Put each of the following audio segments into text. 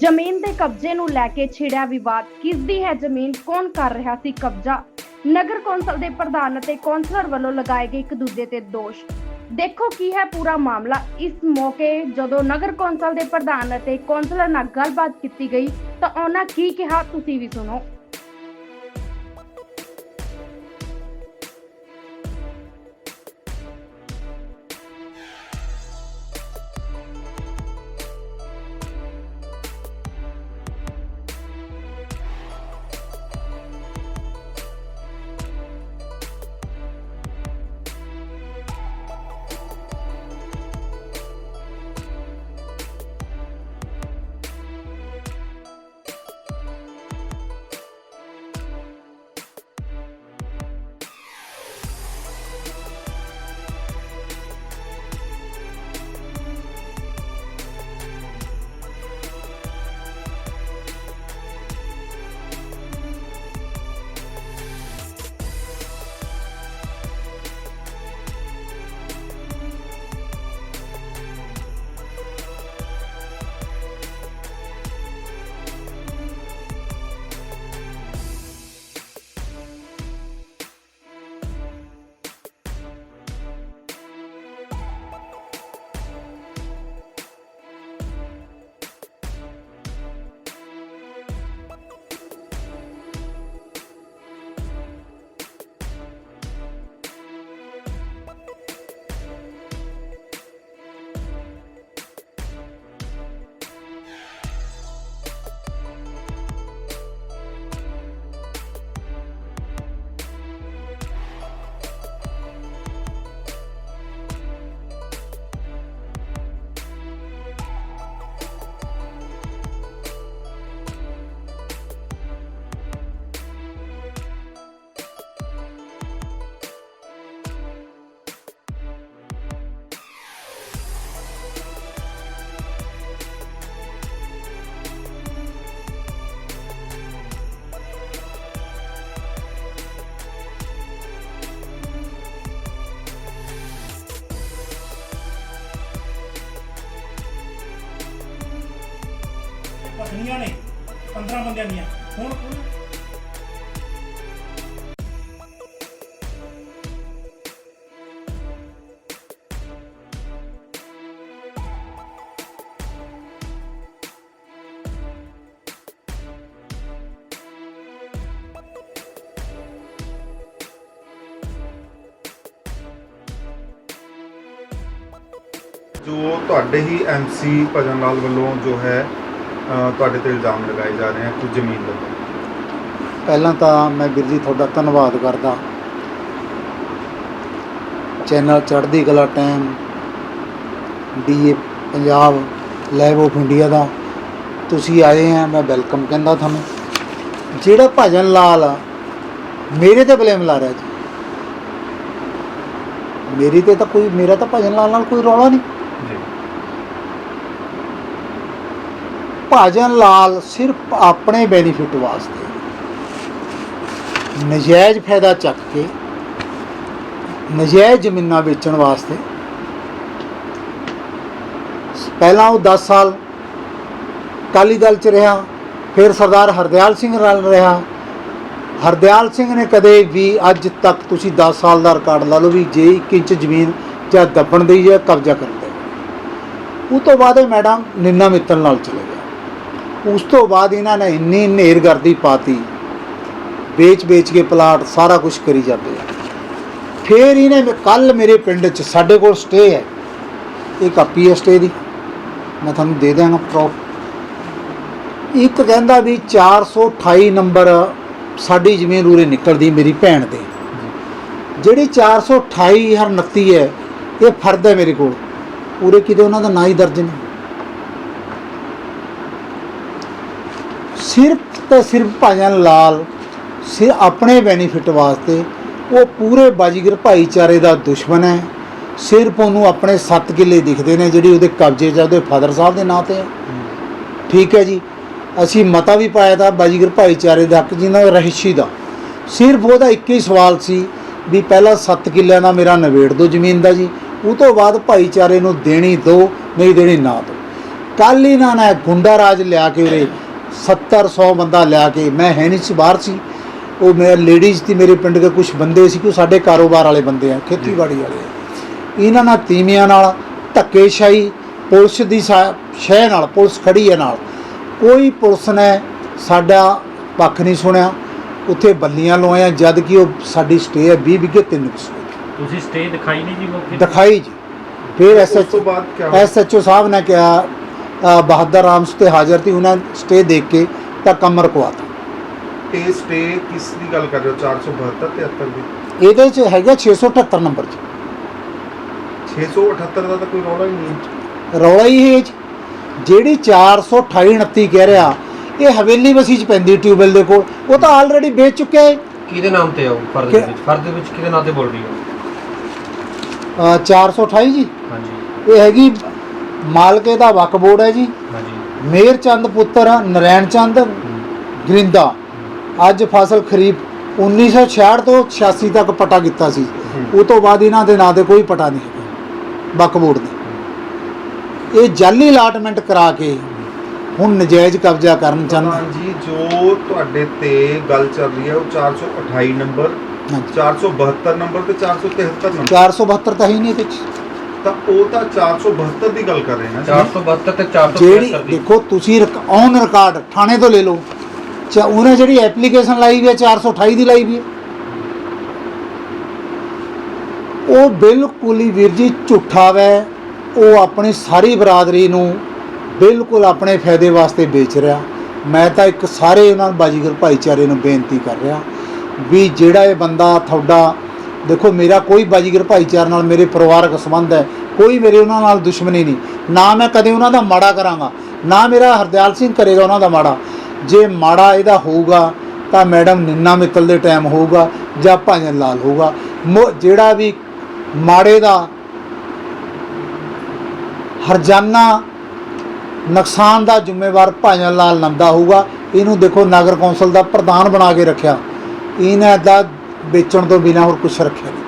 ਜ਼ਮੀਨ ਦੇ ਕਬਜ਼ੇ ਨੂੰ ਲੈ ਕੇ ਛਿੜਿਆ ਵਿਵਾਦ। ਕਿਸ ਦੀ ਹੈ ਜ਼ਮੀਨ? ਕੌਣ ਕਰ ਰਿਹਾ ਸੀ ਕਬਜ਼ਾ? ਨਗਰ ਕੌਂਸਲ ਦੇ ਪ੍ਰਧਾਨ ਅਤੇ ਕੌਂਸਲਰ ਵੱਲੋਂ ਲਗਾਏ ਗਏ ਇੱਕ ਦੂਜੇ ਤੇ ਦੋਸ਼। ਦੇਖੋ ਕੀ ਹੈ ਪੂਰਾ ਮਾਮਲਾ। ਇਸ ਮੌਕੇ ਜਦੋਂ ਨਗਰ ਕੌਂਸਲ ਦੇ ਪ੍ਰਧਾਨ ਅਤੇ ਕੌਂਸਲਰ ਨਾਲ ਗੱਲਬਾਤ ਕੀਤੀ ਗਈ ਤਾਂ ਉਹਨਾਂ ਕੀ ਕਿਹਾ? ਤੁਸੀਂ ਵੀ ਸੁਣੋ। 15 ਬੰਦਿਆਂ ਦੀਆਂ ਹੁਣ ਜੋ ਤੁਹਾਡੇ ਹੀ ਐਮਸੀ ਭਜਨ ਲਾਲ ਵੱਲੋਂ ਜੋ ਹੈ ਅ, ਤੁਹਾਡੇ ਤੇ ਇਲਜ਼ਾਮ ਲਗਾਏ ਜਾ ਰਹੇ ਹਨ ਕੁਝ ਜ਼ਮੀਨ ਦੇ ਪਹਿਲਾਂ ਤਾਂ ਮੈਂ ਵੀਰ ਜੀ ਤੁਹਾਡਾ ਧੰਨਵਾਦ ਕਰਦਾ। ਚੈਨਲ ਚੜ੍ਹਦੀ ਕਲਾ ਟਾਈਮ ਡੀਏ ਪੰਜਾਬ ਲੈਬ ਆਫ ਇੰਡੀਆ ਦਾ। ਤੁਸੀਂ ਆਏ ਆ ਮੈਂ ਵੈਲਕਮ ਕਹਿੰਦਾ ਤੁਹਾਨੂੰ। ਜਿਹੜਾ ਭਜਨ ਲਾਲ ਆ, ਮੇਰੇ ਤੇ ਬਲੇਮ ਲਾ ਰਿਹਾ ਜੀ। ਮੇਰੀ ਤੇ ਤਾਂ ਕੋਈ ਮੇਰਾ ਤਾਂ ਭਜਨ ਲਾਲ ਨਾਲ ਕੋਈ ਰੌਲਾ ਨਹੀਂ। ਜੀ। ਭਜਨ ਲਾਲ ਸਿਰਫ ਆਪਣੇ ਬੈਨੀਫਿਟ ਵਾਸਤੇ। ਨਜਾਇਜ਼ ਫਾਇਦਾ ਚੱਕ ਕੇ, ਨਜਾਇਜ਼ ਜ਼ਮੀਨਾਂ ਵੇਚਣ ਵਾਸਤੇ। ਪਹਿਲਾਂ ਉਹ 10 ਸਾਲ ਅਕਾਲੀ ਦਲ ਚ ਰਿਹਾ, ਫਿਰ ਸਰਦਾਰ ਹਰਦਿਆਲ ਸਿੰਘ ਨਾਲ ਰਿਹਾ। ਹਰਦਿਆਲ ਸਿੰਘ ਨੇ ਕਦੇ ਵੀ ਅੱਜ ਤੱਕ ਤੁਸੀਂ 10 ਸਾਲ ਦਾ ਰਿਕਾਰਡ ਲਾ ਲਓ ਵੀ ਜੇ 1 ਇੰਚ ਜ਼ਮੀਨ ਜਾਂ ਦੱਬਣ ਦੀ ਜਾਂ ਕਬਜ਼ਾ ਕਰਨ ਦੇ। ਉਹ ਤੋਂ ਬਾਅਦ ਇਹ ਮੈਡਮ ਨਿੰਨਾ ਮਿੱਤਲ ਨਾਲ ਚਲੇ ਗਏ। ਉਸ ਤੋਂ ਬਾਅਦ ਇਹਨਾਂ ਨੇ ਇੰਨੀ ਨੇਰਗਰਦੀ ਪਾਤੀ, ਵੇਚ ਵੇਚ ਕੇ ਪਲਾਟ ਸਾਰਾ ਕੁਝ ਕਰੀ ਜਾਂਦੇ ਆ। ਫਿਰ ਇਹਨੇ ਕੱਲ ਮੇਰੇ ਪਿੰਡ 'ਚ ਸਾਡੇ ਕੋਲ ਸਟੇ ਹੈ। ਇਹ ਕਾਪੀ ਹੈ ਸਟੇ ਦੀ। ਮੈਂ ਤੁਹਾਨੂੰ ਦੇ ਦਿਆਂਗਾ ਪ੍ਰੂਫ ਇੱਕ ਕਹਿੰਦਾ ਵੀ 428 ਨੰਬਰ ਸਾਡੀ ਜ਼ਮੀਨ ਉਰੇ ਨਿਕਲਦੀ ਮੇਰੀ ਭੈਣ ਦੇ। ਜਿਹੜੀ 428 ਹਰ 29 ਹੈ, ਇਹ ਫਰਦ ਹੈ ਮੇਰੇ ਕੋਲ। ਉਰੇ ਕਿਤੇ ਉਹਨਾਂ ਦਾ ਨਾਂ ਹੀ ਦਰਜ ਨਹੀਂ। ਸਿਰਫ ਤੇ ਸਿਰਫ ਭਜਨ ਲਾਲ ਸਿਰ ਆਪਣੇ ਬੈਨੀਫਿਟ ਵਾਸਤੇ ਉਹ ਪੂਰੇ ਬਾਜੀਗਰ ਭਾਈਚਾਰੇ ਦਾ ਦੁਸ਼ਮਣ ਹੈ। ਸਿਰਫ ਉਹਨੂੰ ਆਪਣੇ 7 ਕਿੱਲੇ ਦਿਖਦੇ ਨੇ ਜਿਹੜੀ ਉਹਦੇ ਕਬਜ਼ੇ 'ਚ ਉਹਦੇ ਫਾਦਰ ਸਾਹਿਬ ਦੇ ਨਾਂ ਤੇ ਹੈ। ਠੀਕ ਹੈ ਜੀ। ਅਸੀਂ ਮਤਾ ਵੀ ਪਾਇਆ ਤਾਂ ਬਾਜੀਗਰ ਭਾਈਚਾਰੇ ਦਾ ਹੱਕ ਜਿਹਨਾਂ ਦਾ ਰਹਿਸ਼ੀ ਦਾ। ਸਿਰਫ ਉਹਦਾ ਇੱਕ ਹੀ ਸਵਾਲ ਸੀ ਵੀ ਪਹਿਲਾਂ 7 ਕਿੱਲਿਆਂ ਦਾ ਮੇਰਾ ਨਵੇੜ ਦਿਓ ਜ਼ਮੀਨ ਦਾ ਜੀ। ਉਹ ਤੋਂ ਬਾਅਦ ਭਾਈਚਾਰੇ ਨੂੰ ਦੇਣੀ ਦਿਓ ਨਹੀਂ ਦੇਣੀ ਨਾ ਦਿਓ ਕੱਲ ਇਹਨਾਂ ਨੇ ਗੁੰਡਾ ਰਾਜ ਲਿਆ ਕੇ ਉਰੇ 70 100 ਬੰਦਾ ਲਿਆ ਕੇ ਮੈਂ ਹੈ ਨਹੀਂ ਸੀ ਬਾਹਰ ਸੀ। ਉਹ ਮੇਰੇ ਲੇਡੀਜ਼ ਤੇ ਮੇਰੇ ਪਿੰਡ ਦੇ ਕੁਝ ਬੰਦੇ ਸੀ ਕਿ ਸਾਡੇ ਕਾਰੋਬਾਰ ਵਾਲੇ ਬੰਦੇ ਆ ਖੇਤੀਬਾੜੀ ਵਾਲੇ ਆ। ਇਹਨਾਂ ਨਾਲ ਤੀਵੀਆਂ ਨਾਲ ਧੱਕੇਸ਼ਾਹੀ ਪੁਲਿਸ ਦੀ ਸਾ- ਸ਼ਹਿ ਨਾਲ ਪੁਲਿਸ ਖੜੀ ਹੈ ਨਾਲ। ਕੋਈ ਪੁਲਿਸ ਨੇ ਸਾਡਾ ਪੱਖ ਨਹੀਂ ਸੁਣਿਆ। ਉੱਥੇ ਬੱਲੀਆਂ ਲਵਾਇਆ ਜਦ ਕਿ ਉਹ ਸਾਡੀ ਸਟੇ ਹੈ 20 ਵਿਗੇ 3 ਕਸੂਰ ਤੁਸੀਂ ਸਟੇ ਦਿਖਾਈ ਨਹੀਂ ਜੀ ਮੌਕੇ ਤੇ? ਦਿਖਾਈ ਜੀ। ਫਿਰ ਉਸ ਐਸਐਚ ਤੋਂ ਬਾਅਦ ਕਿਆ ਹੋਇਆ? ਐਸਐਚਓ ਸਾਹਿਬ ਨੇ ਕਿਹਾ ਬਹਾਦਰ ਰਾਮ ਤੇ ਹਾਜ਼ਰ ਸੀ ਉਹਨਾਂ ਸਟੇ ਦੇਖ ਕੇ ਤਾਂ ਕੰਮ ਰਕਵਾਤਾ ਇਹ ਸਟੇ ਕਿਸ ਦੀ ਗੱਲ ਕਰ ਰਹੇ ਹੋ? 472 73 ਦੀ? ਇਹਦੇ ਚ ਹੈਗਾ 678 ਨੰਬਰ ਚ। 678 ਦਾ ਤਾਂ ਕੋਈ ਰੌਲਾ ਹੀ ਨਹੀਂ ਰੌਲਾ ਹੀ ਇਹ ਚ। ਜਿਹੜੀ 428 29 ਕਹਿ ਰਿਹਾ ਇਹ ਹਵੇਲੀ ਬਸੀ ਚ ਪੈਂਦੀ ਟਿਊਬਵੈਲ ਦੇ ਕੋਲ। ਉਹ ਤਾਂ ਆਲਰੇਡੀ ਵੇਚ ਚੁੱਕਿਆ ਹੈ ਕਿਹਦੇ ਨਾਮ ਤੇ ਆ ਉਹ ਫਰਜ਼ ਦੇ ਵਿੱਚ? ਫਰਜ਼ ਦੇ ਵਿੱਚ ਕਿਹਦੇ ਨਾਮ ਤੇ ਬੋਲ ਰਹੀ ਹੋ ਅ, 428 ਜੀ। ਹਾਂਜੀ। ਇਹ ਹੈਗੀ ਮਾਲਕੇ ਦਾ ਵਕ ਬੋਰਡ ਹੈ ਜੀ। ਹਾਂਜੀ। ਮੇਰ ਚੰਦ ਪੁੱਤਰ ਨਰੈਣ ਚੰਦ ਗਰਿੰਦਾ ਅੱਜ ਫਸਲ ਖਰੀਫ 1966 ਤੋਂ 86 ਤੱਕ ਪਟਾ ਕੀਤਾ ਸੀ। ਉਹ ਤੋਂ ਬਾਅਦ ਇਹਨਾਂ ਦੇ ਨਾਂ ਤੇ ਕੋਈ ਪਟਾ ਨਹੀਂ ਵਕ ਬੋਰਡ ਦੇ। ਇਹ ਜਾਲੀ ਅਲਾਟਮੈਂਟ ਕਰਾ ਕੇ ਹੁਣ ਨਜਾਇਜ਼ ਕਬਜ਼ਾ ਕਰਨ ਚਾਹੁੰਦੇ ਜੀ ਜੋ ਤੁਹਾਡੇ ਤੇ ਗੱਲ ਚੱਲ ਰਹੀ ਹੈ ਉਹ 428 ਨੰਬਰ ਹਾਂਜੀ। 472 ਨੰਬਰ ਤੇ 473 ਨੰਬਰ। 472 ਤਾਂ ਹੀ ਨਹੀਂ ਇਹਦੇ ਚ। ਤਾਂ ਉਹ ਤਾਂ 472 ਦੀ ਗੱਲ ਕਰ ਰਹੇ ਨਾ। ਜੀ 472 ਤੇ ਜਿਹੜੀ 473 ਦੀ। ਦੇਖੋ ਤੁਸੀਂ ਔਨ ਰਿਕਾਰਡ ਥਾਣੇ ਤੋਂ ਲੈ ਲਓ। ਚਾ ਉਹਨੇ ਜਿਹੜੀ ਐਪਲੀਕੇਸ਼ਨ ਲਾਈ ਵੀ ਹੈ 428 ਦੀ ਲਾਈ ਵੀ ਹੈ। ਉਹ ਬਿਲਕੁਲ ਹੀ ਵੀਰ ਜੀ ਝੂਠਾ ਵੈ। ਉਹ ਆਪਣੀ ਸਾਰੀ ਬਰਾਦਰੀ ਨੂੰ ਬਿਲਕੁਲ ਆਪਣੇ ਫਾਇਦੇ ਵਾਸਤੇ ਵੇਚ ਰਿਹਾ। ਮੈਂ ਤਾਂ ਇੱਕ ਸਾਰੇ ਉਹਨਾਂ ਬਾਜੀਗਰ ਭਾਈਚਾਰੇ ਨੂੰ ਬੇਨਤੀ ਕਰ ਰਿਹਾ ਵੀ ਜਿਹੜਾ ਇਹ ਬੰਦਾ ਤੁਹਾਡਾ ਦੇਖੋ, ਮੇਰਾ ਕੋਈ ਬਾਜੀਗਰ ਭਾਈਚਾਰੇ ਨਾਲ ਮੇਰੇ ਪਰਿਵਾਰਕ ਸੰਬੰਧ ਹੈ, ਕੋਈ ਮੇਰੇ ਉਹਨਾਂ ਨਾਲ ਦੁਸ਼ਮਣੀ ਨਹੀਂ। ਨਾ ਮੈਂ ਕਦੇ ਉਹਨਾਂ ਦਾ ਮਾੜਾ ਕਰਾਂਗਾ, ਨਾ ਮੇਰਾ ਹਰਦਿਆਲ ਸਿੰਘ ਕਰੇਗਾ ਉਹਨਾਂ ਦਾ ਮਾੜਾ। ਜੇ ਮਾੜਾ ਇਹਦਾ ਹੋਊਗਾ, ਤਾਂ ਮੈਡਮ ਨਿੰਨਾ ਮਿੱਤਲ ਦੇ ਟਾਈਮ ਹੋਊਗਾ, ਜਾਂ ਭਾਜਨ ਲਾਲ ਹੋਊਗਾ। ਮੋ- ਜਿਹੜਾ ਵੀ ਮਾੜੇ ਦਾ ਹਰਜਾਨਾ ਨੁਕਸਾਨ ਦਾ ਜ਼ਿੰਮੇਵਾਰ ਭਾਜਨ ਲਾਲ ਨੰਦਾ ਹੋਊਗਾ, ਇਹਨੂੰ ਦੇਖੋ ਨਗਰ ਕੌਂਸਲ ਦਾ ਪ੍ਰਧਾਨ ਬਣਾ ਕੇ ਰੱਖਿਆ। ਇਹਨਾਂ ਦਾ ਵੇਚਣ ਤੋਂ ਬਿਨਾ ਹੋਰ ਕੁਝ ਰੱਖਿਆ ਨਹੀਂ।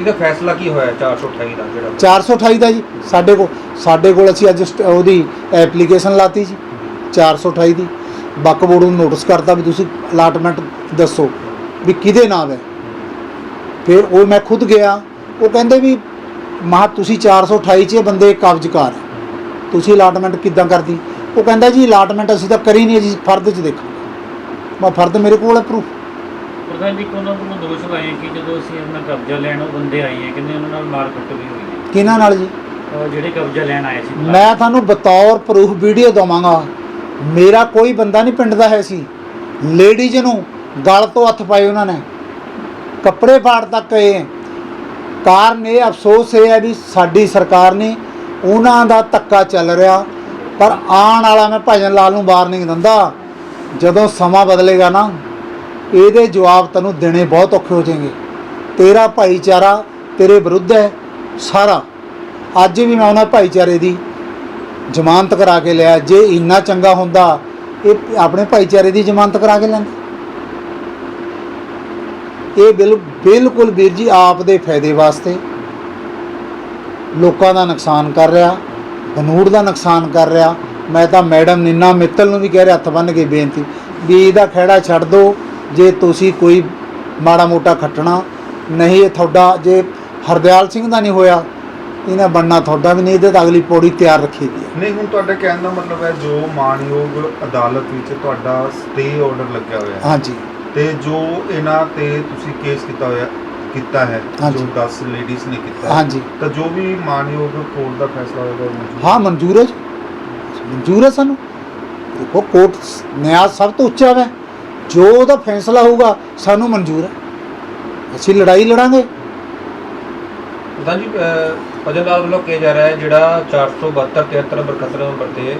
ਇਹਦਾ ਫੈਸਲਾ ਕੀ ਹੋਇਆ 428 ਦਾ ਜਿਹੜਾ? 428 ਦਾ ਜੀ। ਸਾਡੇ ਕੋਲ ਸਾਡੇ ਕੋਲ ਅਸੀਂ ਅੱਜ ਸਟ- ਉਹਦੀ ਐਪਲੀਕੇਸ਼ਨ ਲਾਤੀ ਜੀ 428 ਦੀ। ਬੱਕ ਬੋਰਡ ਨੂੰ ਨੋਟਿਸ ਕਰਤਾ ਵੀ ਤੁਸੀਂ ਅਲਾਟਮੈਂਟ ਦੱਸੋ ਵੀ ਕਿਹਦੇ ਨਾਮ ਹੈ। ਫਿਰ ਉਹ ਮੈਂ ਖੁਦ ਗਿਆ। ਉਹ ਕਹਿੰਦੇ ਵੀ ਮਾ ਤੁਸੀਂ 428 ਚ ਇਹ ਬੰਦੇ ਕਬਜ਼ਕਾਰ ਹੈ। ਤੁਸੀਂ ਅਲਾਟਮੈਂਟ ਕਿੱਦਾਂ ਕਰਦੀ ਉਹ ਕਹਿੰਦਾ ਜੀ ਅਲਾਟਮੈਂਟ ਅਸੀਂ ਤਾਂ ਕਰੀ ਨਹੀਂ ਜੀ ਫਰਦ ਚ ਦੇਖਾਂਗੇ। ਮੈਂ ਫਰਦ ਮੇਰੇ ਕੋਲ ਹੈ ਪ੍ਰੂਫ ਪ੍ਰਧਾਨ ਜੀ ਕੋਨਾਂ ਨੂੰ ਦੋਸ਼ ਲਾਏ ਕਿ ਜਦੋਂ ਅਸੀਂ ਆਪਣਾ ਕਬਜ਼ਾ ਲੈਣ ਉਹ ਬੰਦੇ ਆਏ ਹੈ ਕਹਿੰਦੇ ਉਹਨਾਂ ਨਾਲ ਮਾਰ ਕੁੱਟ ਵੀ ਹੋਈ ਹੈ। ਕਿਹਨਾਂ ਨਾਲ ਜੀ? ਉਹ ਜਿਹੜੇ ਕਬਜ਼ਾ ਲੈਣ ਆਏ ਸੀ। ਮੈਂ ਤੁਹਾਨੂੰ ਬਤੌਰ ਪ੍ਰੂਫ ਵੀਡੀਓ ਦਵਾਂਗਾ। ਮੇਰਾ ਕੋਈ ਬੰਦਾ ਨਹੀਂ ਪਿੰਡ ਦਾ ਹੈ ਸੀ। ਲੇਡੀਜ਼ ਨੂੰ ਗਲ ਤੋਂ ਹੱਥ ਪਾਏ ਉਹਨਾਂ ਨੇ। ਕੱਪੜੇ ਪਾੜ ਤੱਕ ਗਏ ਕਾਰਨ ਇਹ ਅਫਸੋਸ ਇਹ ਹੈ ਵੀ ਸਾਡੀ ਸਰਕਾਰ ਨੇ ਉਹਨਾਂ ਦਾ ਧੱਕਾ ਚੱਲ ਰਿਹਾ। ਪਰ ਆਉਣ ਵਾਲਾ ਮੈਂ ਭਜਨ ਲਾਲ ਨੂੰ ਵਾਰਨਿੰਗ ਦਿੰਦਾ ਜਦੋਂ ਸਮਾਂ ਬਦਲੇਗਾ ਨਾ ਇਹਦੇ ਜਵਾਬ ਤੈਨੂੰ ਦੇਣੇ ਬਹੁਤ ਔਖੇ ਹੋ ਜਾਣਗੇ ਤੇਰਾ ਭਾਈਚਾਰਾ ਤੇਰੇ ਵਿਰੁੱਧ ਹੈ ਸਾਰਾ। ਅੱਜ ਵੀ ਮੈਂ ਉਹਨਾਂ ਭਾਈਚਾਰੇ ਦੀ ਜ਼ਮਾਨਤ ਕਰਾ ਕੇ ਲਿਆ। ਜੇ ਇੰਨਾ ਚੰਗਾ ਹੁੰਦਾ, ਇਹ ਆਪਣੇ ਭਾਈਚਾਰੇ ਦੀ ਜ਼ਮਾਨਤ ਕਰਾ ਕੇ ਲੈਂਦਾ। ਇਹ ਬਿਲ, ਬਿਲਕੁਲ ਵੀਰ ਜੀ ਆਪ ਦੇ ਫਾਇਦੇ ਵਾਸਤੇ ਲੋਕਾਂ ਦਾ ਨੁਕਸਾਨ ਕਰ ਰਿਹਾ, ਬਨੂੜ ਦਾ ਨੁਕਸਾਨ ਕਰ ਰਿਹਾ। ਮੈਂ ਤਾਂ ਮੈਡਮ ਨਿੰਨਾ ਮਿੱਤਲ ਨੂੰ ਵੀ ਕਹਿ ਰਿਹਾ, ਹੱਥ ਬੰਨ੍ਹ ਕੇ ਬੇਨਤੀ। ਵੀ ਇਹਦਾ ਖਹਿੜਾ ਛੱਡ ਦਿਓ ਜੇ ਤੁਸੀਂ ਕੋਈ ਮਾੜਾ ਮੋਟਾ ਖੱਟਣਾ ਨਹੀਂ ਇਹ ਤੁਹਾਡਾ ਜੇ ਹਰਦਿਆਲ ਸਿੰਘ ਦਾ ਨਹੀਂ ਹੋਇਆ ਇਹਨਾਂ ਬਣਨਾ ਤੁਹਾਡਾ ਵੀ ਨਹੀਂ ਇਹਦੇ ਤਾਂ ਅਗਲੀ ਪੌੜੀ ਤਿਆਰ ਰੱਖੀ ਦੀ ਹੈ। ਨਹੀਂ ਹੁਣ ਤੁਹਾਡੇ ਕਹਿਣ ਦਾ ਮਤਲਬ ਹੈ ਜੋ ਮਾਨਯੋਗ ਅਦਾਲਤ ਵਿੱਚ ਤੁਹਾਡਾ ਸਟੇ ਆਰਡਰ ਲੱਗਿਆ ਹੋਇਆ ਹੈ। ਹਾਂਜੀ। ਤੇ ਜੋ ਇਹਨਾਂ ਤੇ ਤੁਸੀਂ ਕੇਸ ਕੀਤਾ ਹੋਇਆ ਕੀਤਾ ਹੈ। ਜੋ 10 ਲੇਡੀਜ਼ ਨੇ ਕੀਤਾ ਹਾਂਜੀ। ਤਾਂ ਜੋ ਵੀ ਮਾਨਯੋਗ ਕੋਰਟ ਦਾ ਫੈਸਲਾ ਹੋਏਗਾ ਉਹ ਹਾਂ। ਮਨਜ਼ੂਰ ਹੈ ਮਨਜ਼ੂਰ ਹੈ ਸਾਨੂੰ। ਦੇਖੋ ਕੋਰਟ ਨਿਆਂ ਸਭ ਤੋਂ ਉੱਚਾ ਹੈ ਜੋ ਉਹਦਾ ਫੈਸਲਾ ਹੋਊਗਾ ਸਾਨੂੰ ਮਨਜ਼ੂਰ ਹੈ। ਅਸੀਂ ਲੜਾਈ ਲੜਾਂਗੇ। ਪ੍ਰਧਾਨ ਜੀ ਲਾਲ ਵੱਲੋਂ ਕਿਹਾ ਜਾ ਰਿਹਾ ਹੈ ਜਿਹੜਾ 472 73 ਨੰਬਰ 71 ਨੰਬਰ ਤੇ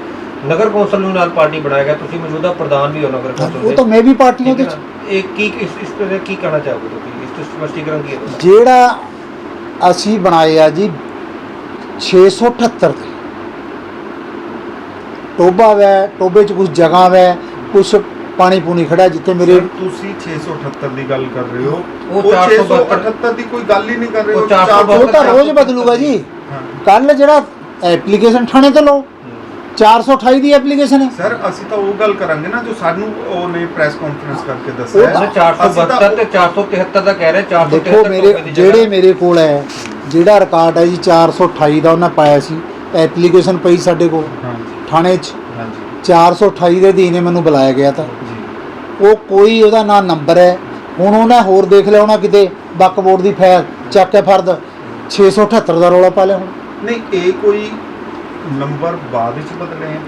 ਨਗਰ ਕੌਂਸਲ ਨੂੰ ਨਾਲ ਪਾਰਟੀ ਬਣਾਇਆ ਗਿਆ। ਤੁਸੀਂ ਮੌਜੂਦਾ ਪ੍ਰਧਾਨ ਵੀ ਹੋ ਨਗਰ ਕੌਂਸਲ ਉਹ ਦੇ। ਤਾਂ ਮੈਂ ਵੀ ਦੇ ਹੈ ਨਾ? ਇਹ ਕੀ ਇਸ ਇਸ ਤੇ ਕੀ ਕਹਿਣਾ ਚਾਹੋਗੇ ਤੁਸੀਂ? ਇਸ ਤੋਂ ਸਪਸ਼ਟੀਕਰਨ ਕੀ ਹੈ? ਜਿਹੜਾ ਅਸੀਂ ਬਣਾਏ ਆ ਜੀ 678 ਤੇ ਟੋਬਾ ਵੈ ਟੋਬੇ 'ਚ ਕੁਝ ਜਗ੍ਹਾ ਵੈ ਕੁਝ ਪਾਣੀ ਪੂਣੀ ਖੜਾ ਜਿੱਥੇ ਮੇਰੇ ਤੁਸੀਂ 678 ਦੀ ਗੱਲ ਕਰ ਰਹੇ ਹੋ। ਉਹ ਉਹ 472 678 ਦੀ ਕੋਈ ਗੱਲ ਹੀ ਨਹੀਂ ਕਰ ਰਹੇ ਉਹ ਹੋ। 472 ਉਹ ਤਾਂ ਰੋਜ਼ ਬਦਲੂਗਾ ਜੀ। ਕੱਲ ਜਿਹੜਾ ਐਪਲੀਕੇਸ਼ਨ ਥਾਣੇ ਤੇ ਲਓ 428 ਦੀ ਐਪਲੀਕੇਸ਼ਨ ਹੈ। ਸਰ ਅਸੀਂ ਤਾਂ ਉਹ ਗੱਲ ਕਰਾਂਗੇ ਨਾ ਜੋ ਸਾਨੂੰ ਉਹਨੇ ਪ੍ਰੈਸ ਕਾਨਫਰੰਸ ਕਰਕੇ ਦੱਸਿਆ ਤਾਂ- ਹੈ। ਅਸੀਂ ਤਾਂ 472 ਤੇ 473 ਦਾ ਕਹਿ ਰਹੇ 473 ਦੇਖੋ ਮੇਰੇ ਜਿਹੜੇ ਮੇਰੇ ਕੋਲ ਹੈ ਜਿਹੜਾ ਰਿਕਾਰਡ ਹੈ ਜੀ 428 ਦਾ ਉਹਨਾਂ ਪਾਇਆ ਸੀ। ਐਪਲੀਕੇਸ਼ਨ ਪਈ ਸਾਡੇ ਕੋਲ ਥਾਣੇ 'ਚ। 428 ਦੇ ਅਧੀਨ ਹੀ ਮੈਨੂੰ ਬੁਲਾਇਆ ਗਿਆ ਤਾਂ। ਉਹ ਕੋਈ ਉਹਦਾ ਨਾ ਨੰਬਰ ਹੈ। ਹੁਣ ਉਹਨੇ ਹੋਰ ਦੇਖ ਲਿਆ ਹੋਣਾ ਕਿਤੇ ਬੱਕ ਬੋਰਡ ਦੀ ਫਾਇਲ ਚੱਕ ਕੇ ਫਰਦ 678 ਦਾ ਰੌਲਾ ਪਾ ਲਿਆ ਹੁਣ। ਨਹੀਂ ਇਹ ਕੋਈ ਨੰਬਰ ਬਾਅਦ ਵਿੱਚ ਬਦਲੇ ਹੈ?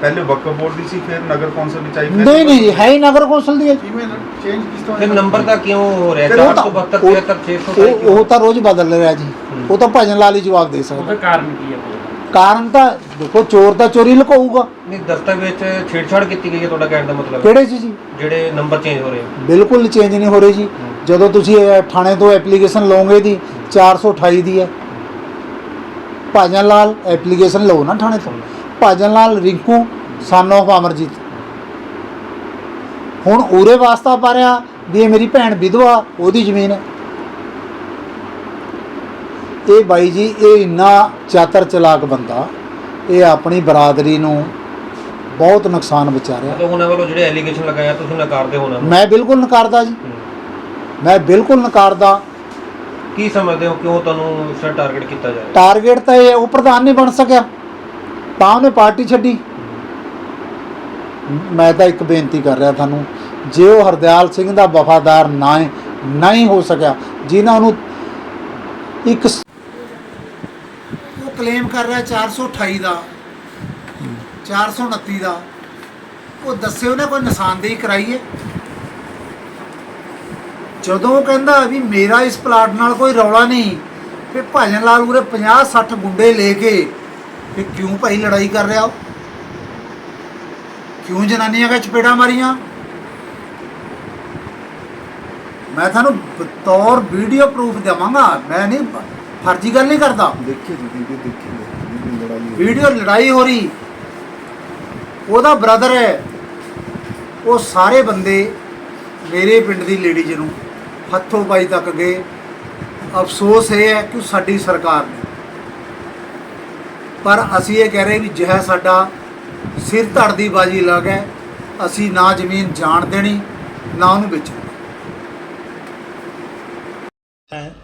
ਪਹਿਲੇ ਵਕਫ ਬੋਰਡ ਦੀ ਸੀ ਫਿਰ ਨਗਰ ਕੌਂਸਲ ਵਿੱਚ ਆਈ ਫਿਰ ਨਹੀਂ ਨਹੀਂ ਜੀ ਹੈ ਹੀ ਨਗਰ ਕੌਂਸਲ ਦੀ ਹੈ। ਜੀ। ਚੇਂਜ ਕਿਸ ਤੋਂ ਫਿਰ ਨੰਬਰ ਦਾ ਕਿਉਂ ਹੋ ਰਿਹਾ? ਫਿਰ ਉਹ ਤਾਂ- 472 73 627 ਉਹ ਤਾਂ ਰੋਜ਼ ਬਦਲ ਰਿਹਾ ਜੀ। ਉਹ ਤਾਂ ਭਜਨ ਲਾਲ ਹੀ ਜਵਾਬ ਦੇ ਸਕਦਾ। ਉਹਦਾ ਕਾਰਨ ਕੀ ਹੈ? ਕਾਰਨ ਤਾਂ ਦੇਖੋ ਚੋਰ ਤਾਂ ਚੋਰੀ ਲੁਕਾਊਗਾ। ਨਹੀਂ ਦਸਤਾਵੇਜ਼ 'ਚ ਛੇੜਛਾੜ ਕੀਤੀ ਗਈ ਹੈ ਤੁਹਾਡਾ ਕਹਿਣ ਦਾ ਮਤਲਬ। ਕਿਹੜੇ 'ਚ ਜੀ? ਜਿਹੜੇ ਨੰਬਰ ਚੇਂਜ ਹੋ ਰਹੇ ਆ। ਬਿਲਕੁਲ ਚੇਂਜ ਨਹੀਂ ਹੋ ਰਹੀ ਜੀ। ਜਦੋਂ ਤੁਸੀਂ ਇਹ ਥਾਣੇ ਤੋਂ ਐਪਲੀਕੇਸ਼ਨ ਲਓਗੇ ਦੀ 428 ਦੀ ਹੈ। ਭਾਜਨ ਲਾਲ ਐਪਲੀਕੇਸ਼ਨ ਲਓ ਨਾ ਥਾਣੇ ਤੋਂ। ਭਾਜਨ ਲਾਲ ਰਿੰਕੂ ਸਨ of ਅਮਰਜੀਤ। ਹੁਣ ਉਰੇ ਵਾਸਤਾ ਪਾ ਰਿਹਾ ਵੀ ਇਹ ਮੇਰੀ ਭੈਣ ਵਿਧਵਾ ਉਹਦੀ ਜ਼ਮੀਨ ਹੈ। ਇਹ ਬਾਈ ਜੀ ਇਹ ਇੰਨਾ ਚਾਤਰ ਚਲਾਕ ਬੰਦਾ ਇਹ ਆਪਣੀ ਬਰਾਦਰੀ ਨੂੰ ਬਹੁਤ ਨੁਕਸਾਨ ਰਿਹਾ ਮਤਲਬ ਉਹਨਾਂ ਵੱਲੋਂ ਜਿਹੜੇ ਐਲੀਗੇਸ਼ਨ ਲਗਾਇਆ ਤੁਸੀਂ ਨਕਾਰਦੇ ਹੋ ਉਹਨਾਂ ਨੂੰ? ਮੈਂ ਬਿਲਕੁਲ ਨਕਾਰਦਾ ਜੀ। ਮੈਂ ਬਿਲਕੁਲ ਨਕਾਰਦਾ। ਕੀ ਸਮਝਦੇ ਹੋ ਕਿਉਂ ਤੁਹਾਨੂੰ ਤਰ੍ਹਾਂ ਟਾਰਗੇਟ ਕੀਤਾ ਜਾ ਰਿਹਾ? ਟਾਰਗੇਟ ਤਾਂ ਇਹ ਉਹ ਪ੍ਰਧਾਨ ਨਹੀਂ ਬਣ ਸਕਿਆ। ਤਾਂ ਉਹਨੇ ਪਾਰਟੀ ਛੱਡੀ। ਮੈਂ ਤਾਂ ਇੱਕ ਬੇਨਤੀ ਕਰ ਰਿਹਾ ਤੁਹਾਨੂੰ ਜੇ ਉਹ ਹਰਦਿਆਲ ਸਿੰਘ ਦਾ ਵਫਾਦਾਰ ਨਾ ਹੈ ਨਹੀਂ ਹੋ ਸਕਿਆ ਜਿਨ੍ਹਾਂ ਨੂੰ ਇੱਕ ਸ- ਕਲੇਮ ਕਰ ਰਿਹਾ 428 ਦਾ 429 ਦਾ। ਉਹ ਦੱਸੇ ਉਹਨੇ ਕੋਈ ਨਿਸ਼ਾਨਦੇਹੀ ਕਰਾਈ ਜਦੋਂ ਕਹਿੰਦਾ ਵੀ ਮੇਰਾ ਇਸ ਪਲਾਟ ਨਾਲ ਕੋਈ ਰੌਲਾ ਨਹੀਂ ਫਿਰ ਭਾਜਨ ਲਾਲ ਉਰੇ 50 60 ਗੁੰਡੇ ਲੈ ਕੇ ਫਿਰ ਕਿਉਂ ਭਾਈ ਲੜਾਈ ਕਰ ਰਿਹਾ ਉਹ? ਕਿਉਂ ਜਨਾਨੀਆਂ ਦਾ ਚਪੇੜਾ ਮਾਰੀਆਂ? ਮੈਂ ਤੁਹਾਨੂੰ ਬਤੌਰ ਵੀਡੀਓ ਪ੍ਰੂਫ ਦੇਵਾਂਗਾ। ਮੈਂ ਨਹੀਂ ਫਰਜ਼ੀ ਗੱਲ ਨਹੀਂ ਕਰਦਾ। ਦੇਖੀ ਜੀ ਵੀਡੀਓ ਦੇਖੀ ਲੜਾਈ ਵੀਡੀਓ ਲੜਾਈ ਹੋ ਰਹੀ। ਉਹਦਾ ਬ੍ਰਦਰ ਹੈ। ਉਹ ਸਾਰੇ ਬੰਦੇ ਮੇਰੇ ਪਿੰਡ ਦੀ ਲੇਡੀਜ਼ ਨੂੰ ਹੱਥੋਂ ਪਾਈ ਤੱਕ ਗਏ। ਅਫਸੋਸ ਇਹ ਹੈ ਕਿ ਸਾਡੀ ਸਰਕਾਰ ਨੇ। ਪਰ ਅਸੀਂ ਇਹ ਕਹਿ ਰਹੇ ਵੀ ਜਿਹੜਾ ਸਾਡਾ ਸਿਰ ਧੜ ਦੀ ਬਾਜੀ ਲੱਗ ਹੈ ਅਸੀਂ ਨਾ ਜ਼ਮੀਨ ਜਾਣ ਦੇਣੀ ਨਾ ਉਹਨੂੰ ਵੇਚਣੀ। ਹੈ।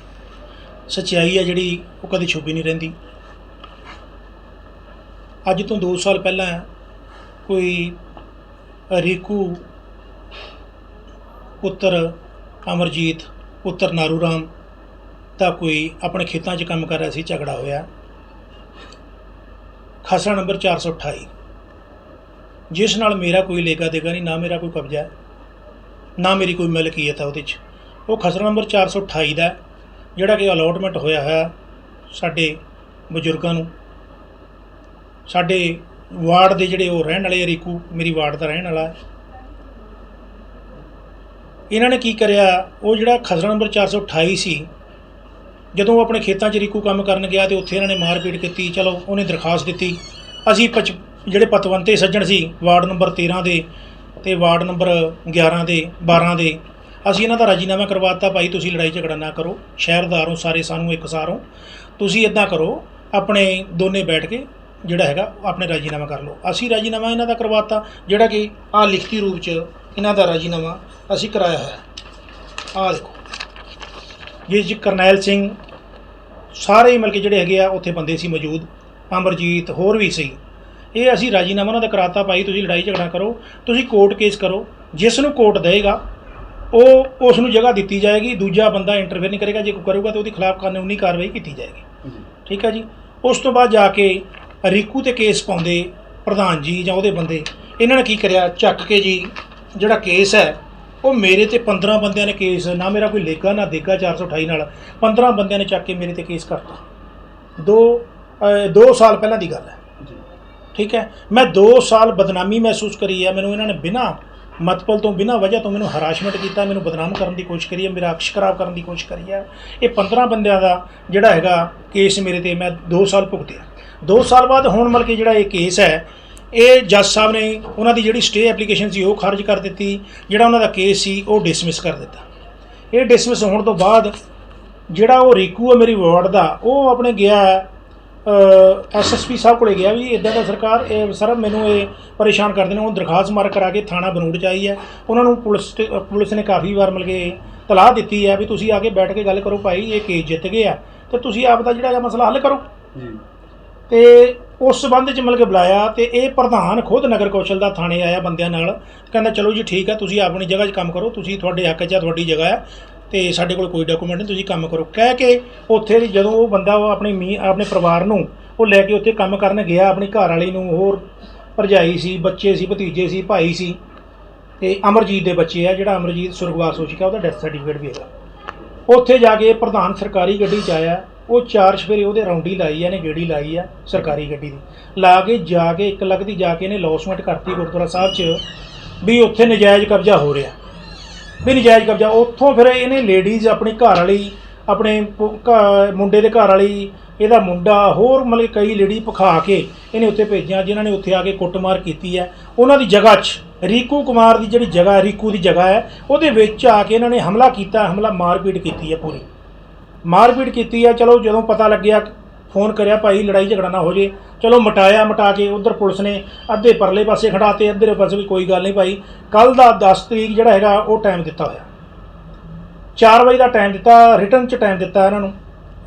ਸੱਚਾਈ ਹੈ ਜਿਹੜੀ ਉਹ ਕਦੇ ਛੁਪੀ ਨਹੀਂ ਰਹਿੰਦੀ। ਅੱਜ ਤੋਂ 2 ਸਾਲ ਪਹਿਲਾਂ ਕੋਈ ਰੀਕੂ, ਪੁੱਤਰ ਅਮਰਜੀਤ, ਪੁੱਤਰ ਨਾਰੂ ਰਾਮ ਦਾ ਕੋਈ ਆਪਣੇ ਖੇਤਾਂ 'ਚ ਕੰਮ ਕਰ ਰਿਹਾ ਸੀ, ਝਗੜਾ ਹੋਇਆ। ਖਸਰਾ ਨੰਬਰ 428 ਜਿਸ ਨਾਲ ਮੇਰਾ ਕੋਈ ਲੇਗਾ ਦੇਗਾ ਨਹੀਂ, ਨਾ ਮੇਰਾ ਕੋਈ ਕਬਜ਼ਾ, ਨਾ ਮੇਰੀ ਕੋਈ ਮਲਕੀਅਤ ਹੈ ਉਹਦੇ 'ਚ। ਉਹ ਖਸਰਾ ਨੰਬਰ 428 ਦਾ ਜਿਹੜਾ ਕਿ ਅਲੋਟਮੈਂਟ ਹੋਇਆ ਹੈ ਸਾਡੇ ਬਜ਼ੁਰਗਾਂ ਨੂੰ। ਸਾਡੇ ਵਾਰਡ ਦੇ ਜਿਹੜੇ ਉਹ ਰਹਿਣ ਵਾਲੇ ਆ, ਰੀਕੂ ਮੇਰੀ ਵਾਰਡ ਦਾ ਰਹਿਣ ਵਾਲਾ। ਇਹਨਾਂ ਨੇ ਕੀ ਕਰਿਆ ਉਹ ਜਿਹੜਾ ਖਸਰਾ ਨੰਬਰ 428 ਸੀ ਜਦੋਂ ਉਹ ਆਪਣੇ ਖੇਤਾਂ 'ਚ ਰੀਕੂ ਕੰਮ ਕਰਨ ਗਿਆ ਤੇ ਉੱਥੇ ਇਹਨਾਂ ਨੇ ਮਾਰਪੀਟ ਕੀਤੀ ਚਲੋ ਉਹਨੇ ਦਰਖਾਸਤ ਦਿੱਤੀ। ਅਸੀਂ ਪਚ ਜਿਹੜੇ ਪਤਵੰਤੇ ਸੱਜਣ ਸੀ ਵਾਰਡ ਨੰਬਰ 13 ਦੇ ਤੇ ਵਾਰਡ ਨੰਬਰ 11 ਦੇ 12 ਦੇ ਅਸੀਂ ਇਹਨਾਂ ਦਾ ਰਾਜੀਨਾਮਾ ਕਰਵਾਤਾ, ਭਾਈ ਤੁਸੀਂ ਲੜਾਈ ਝਗੜਾ ਨਾ ਕਰੋ, ਸ਼ਹਿਰਦਾਰੋਂ, ਸਾਰੇ ਸਾਨੂੰ ਇੱਕਸਾਰ ਹੋ। ਤੁਸੀਂ ਇਦਾਂ ਕਰੋ, ਆਪਣੇ ਦੋਨੇ ਬੈਠ ਕੇ ਜਿਹੜਾ ਹੈਗਾ, ਆਪਣੇ ਰਾਜੀਨਾਮਾ ਕਰ ਲਓ। ਅਸੀਂ ਰਾਜੀਨਾਮਾ ਇਹਨਾਂ ਦਾ ਕਰਵਾਤਾ, ਜਿਹੜਾ ਕਿ ਆ ਲਿਖਤੀ ਰੂਪ 'ਚ ਇਹਨਾਂ ਦਾ ਰਾਜੀਨਾਮਾ ਅਸੀਂ ਕਰਾਇਆ ਹੋਇਆ। ਆਹ ਦੇਖੋ। ਜਿਸ ਜੀ ਕਰਨੈਲ ਸਿੰਘ, ਸਾਰੇ ਹੀ ਮਤਲਬ ਕਿ ਜਿਹੜੇ ਹੈਗੇ ਆ, ਉੱਥੇ ਬੰਦੇ ਸੀ ਮੌਜੂਦ, ਅਮਰਜੀਤ ਹੋਰ ਵੀ ਸੀ। ਇਹ ਅਸੀਂ ਰਾਜੀਨਾਮਾ ਉਹਨਾਂ ਦਾ ਕਰਾਤਾ, ਭਾਈ ਤੁਸੀਂ ਲੜਾਈ ਝਗੜਾ ਕਰੋ, ਤੁਸੀਂ ਕੋਰਟ ਕੇਸ ਕਰੋ, ਜਿਸ ਨੂੰ ਕੋਰਟ ਦੇਗਾ ਉਹ ਉਸ ਨੂੰ ਜਗ੍ਹਾ ਦਿੱਤੀ ਜਾਏਗੀ ਦੂਜਾ ਬੰਦਾ ਇੰਟਰਫੇਅਰ ਨਹੀਂ ਕਰੇਗਾ ਜੇ ਕੋਈ ਕਰੂਗਾ ਤਾਂ ਉਹਦੇ ਖਿਲਾਫ ਕਾਨੂੰਨੀ ਕਾਰਵਾਈ ਕੀਤੀ ਜਾਏਗੀ। ਠੀਕ ਹੈ ਜੀ? ਉਸ ਤੋਂ ਬਾਅਦ ਜਾ ਕੇ ਰੀਕੂ ਤੇ ਕੇਸ ਪਾਉਂਦੇ ਪ੍ਰਧਾਨ ਜੀ ਜਾਂ ਉਹਦੇ ਬੰਦੇ ਇਹਨਾਂ ਨੇ ਕੀ ਕਰਿਆ? ਚੱਕ ਕੇ ਜੀ ਜਿਹੜਾ ਕੇਸ ਹੈ ਉਹ ਮੇਰੇ ਤੇ 15 ਬੰਦਿਆਂ ਨੇ ਕੇਸ ਨਾ ਮੇਰਾ ਕੋਈ ਲੇਗਾ ਨਾ ਦੇਗਾ 428 ਨਾਲ 15 ਬੰਦਿਆਂ ਨੇ ਚੱਕ ਕੇ ਮੇਰੇ ਤੇ ਕੇਸ ਕਰਤਾ। ਦੋ ਦੋ ਸਾਲ ਪਹਿਲਾਂ ਦੀ ਗੱਲ ਹੈ। ਠੀਕ ਹੈ? ਮੈਂ 2 ਸਾਲ ਬਦਨਾਮੀ ਮਹਿਸੂਸ ਕਰੀ ਹੈ ਮੈਨੂੰ ਇਹਨਾਂ ਨੇ ਬਿਨਾਂ ਮਤਪਲ ਤੋਂ ਬਿਨਾਂ ਵਜ੍ਹਾ ਤੋਂ ਮੈਨੂੰ ਹਰਾਸ਼ਮੈਂਟ ਕੀਤਾ, ਮੈਨੂੰ ਬਦਨਾਮ ਕਰਨ ਦੀ ਕੋਸ਼ਿਸ਼ ਕਰੀ ਹੈ, ਮੇਰਾ ਅਕਸ਼ ਖਰਾਬ ਕਰਨ ਦੀ ਕੋਸ਼ਿਸ਼ ਕਰੀ ਹੈ। ਇਹ 15 ਬੰਦਿਆਂ ਦਾ ਜਿਹੜਾ ਹੈਗਾ ਕੇਸ ਮੇਰੇ ਤੇ ਮੈਂ 2 ਸਾਲ ਭੁਗਤਿਆ। 2 ਸਾਲ ਬਾਅਦ ਹੁਣ ਮਤਲਬ ਕਿ ਜਿਹੜਾ ਇਹ ਕੇਸ ਹੈ, ਇਹ ਜੱਜ ਸਾਹਿਬ ਨੇ ਉਹਨਾਂ ਦੀ ਜਿਹੜੀ ਸਟੇ ਐਪਲੀਕੇਸ਼ਨ ਸੀ, ਉਹ ਖਾਰਜ ਕਰ ਦਿੱਤੀ। ਜਿਹੜਾ ਉਹਨਾਂ ਦਾ ਕੇਸ ਸੀ, ਉਹ ਡਿਸਮਿਸ ਕਰ ਦਿੱਤਾ। ਇਹ ਡਿਸਮਿਸ ਹੋਣ ਤੋਂ ਬਾਅਦ ਜਿਹੜਾ ਉਹ ਰੀਕੂ ਹੈ ਮੇਰੀ ਵਾਰਡ ਦਾ, ਉਹ ਆਪਣੇ ਗਿਆ ਐਸਐਸਪੀ ਸਾਹਿਬ ਕੋਲੇ ਗਿਆ ਵੀ ਇਦਾਂ ਦਾ ਸਰਕਾਰ ਇਹ ਸਰ ਮੈਨੂੰ ਇਹ ਪਰੇਸ਼ਾਨ ਕਰਦੇ ਨੇ ਉਹ ਦਰਖਾਸਤ ਮਾਰ ਕਰਾ ਕੇ ਥਾਣਾ ਬਨੂੜ ਚ ਆਈ ਹੈ। ਉਹਨਾਂ ਨੂੰ ਪੁਲਿਸ ਤੇ- ਪੁਲਿਸ ਨੇ ਕਾਫੀ ਵਾਰ ਮਿਲ ਕੇ ਤਲਾਹ ਦਿੱਤੀ ਹੈ ਵੀ ਤੁਸੀਂ ਆ ਕੇ ਬੈਠ ਕੇ ਗੱਲ ਕਰੋ ਭਾਈ ਇਹ ਕੇਸ ਜਿੱਤ ਗਏ ਆ। ਤੇ ਤੁਸੀਂ ਆਪ ਦਾ ਜਿਹੜਾ ਹੈਗਾ ਮਸਲਾ ਹੱਲ ਕਰੋ। ਜੀ। ਤੇ ਉਸ ਸਬੰਧ ਚ ਮਿਲ ਕੇ ਬੁਲਾਇਆ ਤੇ ਇਹ ਪ੍ਰਧਾਨ ਖੁਦ ਨਗਰ ਕੌਸ਼ਲ ਦਾ ਥਾਣੇ ਆਇਆ ਬੰਦਿਆਂ ਨਾਲ। ਕਹਿੰਦਾ ਚਲੋ ਜੀ ਠੀਕ ਹੈ ਤੁਸੀਂ ਆਪਣੀ ਜਗ੍ਹਾ 'ਚ ਕੰਮ ਕਰੋ ਤੁਸੀਂ ਤੁਹਾਡੇ ਹੱਕ 'ਚ ਆ ਤੁਹਾਡੀ ਜਗ੍ਹਾ ਹੈ ਤੇ ਸਾਡੇ ਕੋਲ ਕੋਈ ਡਾਕੂਮੈਂਟ ਨਹੀਂ, ਤੁਸੀਂ ਕੰਮ ਕਰੋ। ਕਹਿ ਕੇ ਉੱਥੇ ਦੀ ਜਦੋਂ ਉਹ ਬੰਦਾ ਉਹ ਆਪਣੀ ਮੀ, ਆਪਣੇ ਪਰਿਵਾਰ ਨੂੰ ਉਹ ਲੈ ਕੇ ਉੱਥੇ ਕੰਮ ਕਰਨ ਗਿਆ, ਆਪਣੀ ਘਰ ਵਾਲੀ ਨੂੰ ਹੋਰ ਭਰਜਾਈ ਸੀ, ਬੱਚੇ ਸੀ, ਭਤੀਜੇ ਸੀ, ਭਾਈ ਸੀ, ਤੇ ਅਮਰਜੀਤ ਦੇ ਬੱਚੇ ਆ, ਜਿਹੜਾ ਅਮਰਜੀਤ ਸੁਰਗਵਾਸ ਹੋ ਚੁੱਕਾ ਉਹਦਾ ਡੈਥ ਸਰਟੀਫਿਕੇਟ ਵੀ ਹੈਗਾ। ਉੱਥੇ ਜਾ ਕੇ ਪ੍ਰਧਾਨ ਸਰਕਾਰੀ ਗੱਡੀ 'ਚ ਆਇਆ, ਉਹ ਚਾਰ ਸਵੇਰੇ ਉਹਦੇ ਰੌਂਡੀ ਲਾਈ ਆ ਨੇ ਗੇੜੀ ਲਾਈ ਆ ਸਰਕਾਰੀ ਗੱਡੀ ਦੀ। ਲਾ ਕੇ ਜਾ ਕੇ ਇੱਕ ਲੱਖ ਦੀ ਜਾ ਕੇ ਇਹਨੇ ਲੌਸਮੈਂਟ ਕਰਤੀ ਗੁਰਦੁਆਰਾ ਸਾਹਿਬ 'ਚ, ਵੀ ਉੱਥੇ ਨਜਾਇਜ਼ ਕਬਜ਼ਾ ਹੋ ਰਿਹਾ। ਵੀ ਨਜਾਇਜ਼ ਕਬਜ਼ਾ। ਉੱਥੋਂ ਫਿਰ ਇਹਨੇ ਲੇਡੀਜ਼ ਆਪਣੀ ਘਰ ਵਾਲੀ, ਆਪਣੇ ਪੁ- ਮੁੰਡੇ ਦੇ ਘਰ ਵਾਲੀ, ਇਹਦਾ ਮੁੰਡਾ, ਹੋਰ ਮਤਲਬ ਕਈ ਲੇਡੀ ਪਖਾ ਕੇ ਇਹਨੇ ਉੱਥੇ ਭੇਜਿਆ, ਜਿਨ੍ਹਾਂ ਨੇ ਉੱਥੇ ਆ ਕੇ ਕੁੱਟਮਾਰ ਕੀਤੀ ਹੈ। ਉਹਨਾਂ ਦੀ ਜਗ੍ਹਾ 'ਚ ਰੀਕੂ ਕੁਮਾਰ ਦੀ ਜਿਹੜੀ ਜਗ੍ਹਾ ਰੀਕੂ ਦੀ ਜਗ੍ਹਾ ਹੈ, ਉਹਦੇ ਵਿੱਚ ਆ ਕੇ ਇਹਨਾਂ ਨੇ ਹਮਲਾ ਕੀਤਾ, ਹਮਲਾ ਮਾਰਪੀਟ ਕੀਤੀ ਹੈ ਪੂਰੀ। ਮਾਰਪੀਟ ਕੀਤੀ ਹੈ, ਚਲੋ ਜਦੋਂ ਪਤਾ ਲੱਗਿਆ ਫੋਨ ਕਰਿਆ ਭਾਈ ਲੜਾਈ ਝਗੜਾ ਨਾ ਹੋ ਜੇ। ਚਲੋ ਮਟਾਇਆ ਮਟਾ ਕੇ ਉਧਰ ਪੁਲਿਸ ਨੇ ਅੱਧੇ ਪਰਲੇ ਪਾਸੇ ਖੜਾਤੇ ਅੱਧੇ ਪਾਸੇ ਵੀ ਕੋਈ ਗੱਲ ਨਹੀਂ ਭਾਈ। ਕੱਲ ਦਾ 10 ਤਰੀਕ ਜਿਹੜਾ ਹੈਗਾ ਉਹ ਟਾਈਮ ਦਿੱਤਾ ਹੋਇਆ। 4 ਵਜੇ ਦਾ ਟਾਈਮ ਦਿੱਤਾ ਰਿਟਰਨ ਚ ਟਾਈਮ ਦਿੱਤਾ ਇਹਨਾਂ ਨੂੰ।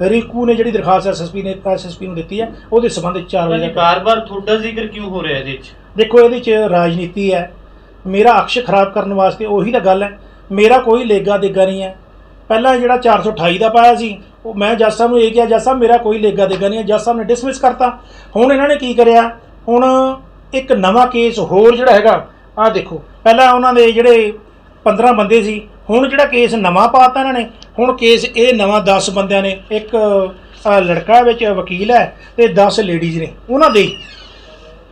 ਰੀਕੂ ਨੇ ਜਿਹੜੀ ਦਰਖਾਸਤ ਐਸਐਸਪੀ ਨੇ ਐਸਐਸਪੀ ਨੂੰ ਦਿੱਤੀ ਹੈ ਉਹਦੇ ਸੰਬੰਧ ਵਿੱਚ 4 ਵਜੇ ਬਾਰ-ਬਾਰ ਤੁਹਾਡਾ ਜ਼ਿਕਰ ਕਿਉਂ ਹੋ ਰਿਹਾ ਇਹਦੇ ਵਿੱਚ? ਦੇਖੋ ਇਹਦੇ 'ਚ ਰਾਜਨੀਤੀ ਹੈ। ਮੇਰਾ ਅਕਸ਼ ਖਰਾਬ ਕਰਨ ਵਾਸਤੇ ਉਹੀ ਤਾਂ ਗੱਲ ਹੈ। ਮੇਰਾ ਕੋਈ ਲੇਗਾ ਦੇਗਾ ਨਹੀਂ ਹੈ। ਪਹਿਲਾਂ ਜਿਹੜਾ 428 ਦਾ ਪਾਇਆ ਸੀ ਉਹ ਮੈਂ ਜੱਜ ਸਾਹਿਬ ਨੂੰ ਇਹ ਕਿਹਾ, ਜੱਜ ਸਾਹਿਬ, ਮੇਰਾ ਕੋਈ ਲੇਗਾ ਦੇਗਾ ਨਹੀਂ ਹੈ। ਜੱਜ ਸਾਹਿਬ ਨੇ ਡਿਸਮਿਸ ਕਰਤਾ। ਹੁਣ ਇਹਨਾਂ ਨੇ ਕੀ ਕਰਿਆ? ਹੁਣ ਇੱਕ ਨਵਾਂ ਕੇਸ ਹੋਰ ਜਿਹੜਾ ਹੈਗਾ, ਆਹ ਦੇਖੋ। ਪਹਿਲਾਂ ਉਹਨਾਂ ਦੇ ਜਿਹੜੇ 15 ਬੰਦੇ ਸੀ, ਹੁਣ ਜਿਹੜਾ ਕੇਸ ਨਵਾਂ ਪਾਤਾ ਇਹਨਾਂ ਨੇ, ਹੁਣ ਕੇਸ ਇਹ ਨਵਾਂ 10 ਬੰਦਿਆਂ ਨੇ। ਇੱਕ ਲੜਕਾ ਵਿੱਚ ਵਕੀਲ ਹੈ ਤੇ 10 ਲੇਡੀਜ਼ ਨੇ। ਉਹਨਾਂ ਦੇ